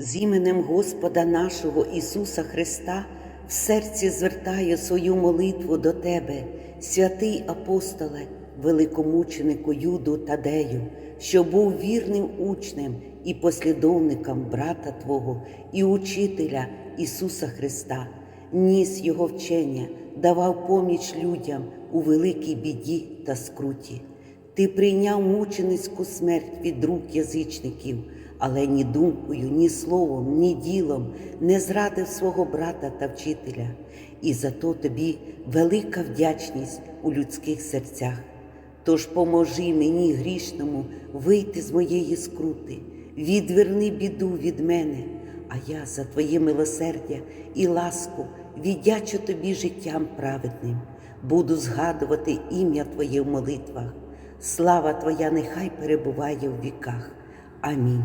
З іменем Господа нашого Ісуса Христа в серці звертаю свою молитву до Тебе, святий апостоле, великомученику Юду Тадею, що був вірним учнем і послідовником брата Твого і учителя Ісуса Христа, ніс Його вчення, давав поміч людям у великій біді та скруті. Ти прийняв мученицьку смерть від рук язичників, але ні думкою, ні словом, ні ділом не зрадив свого брата та вчителя, і за то тобі велика вдячність у людських серцях. Тож поможи мені грішному вийти з моєї скрути, відверни біду від мене, а я за Твоє милосердя і ласку віддячу тобі життям праведним, буду згадувати ім'я Твоє в молитвах. Слава Твоя нехай перебуває в віках. Амінь.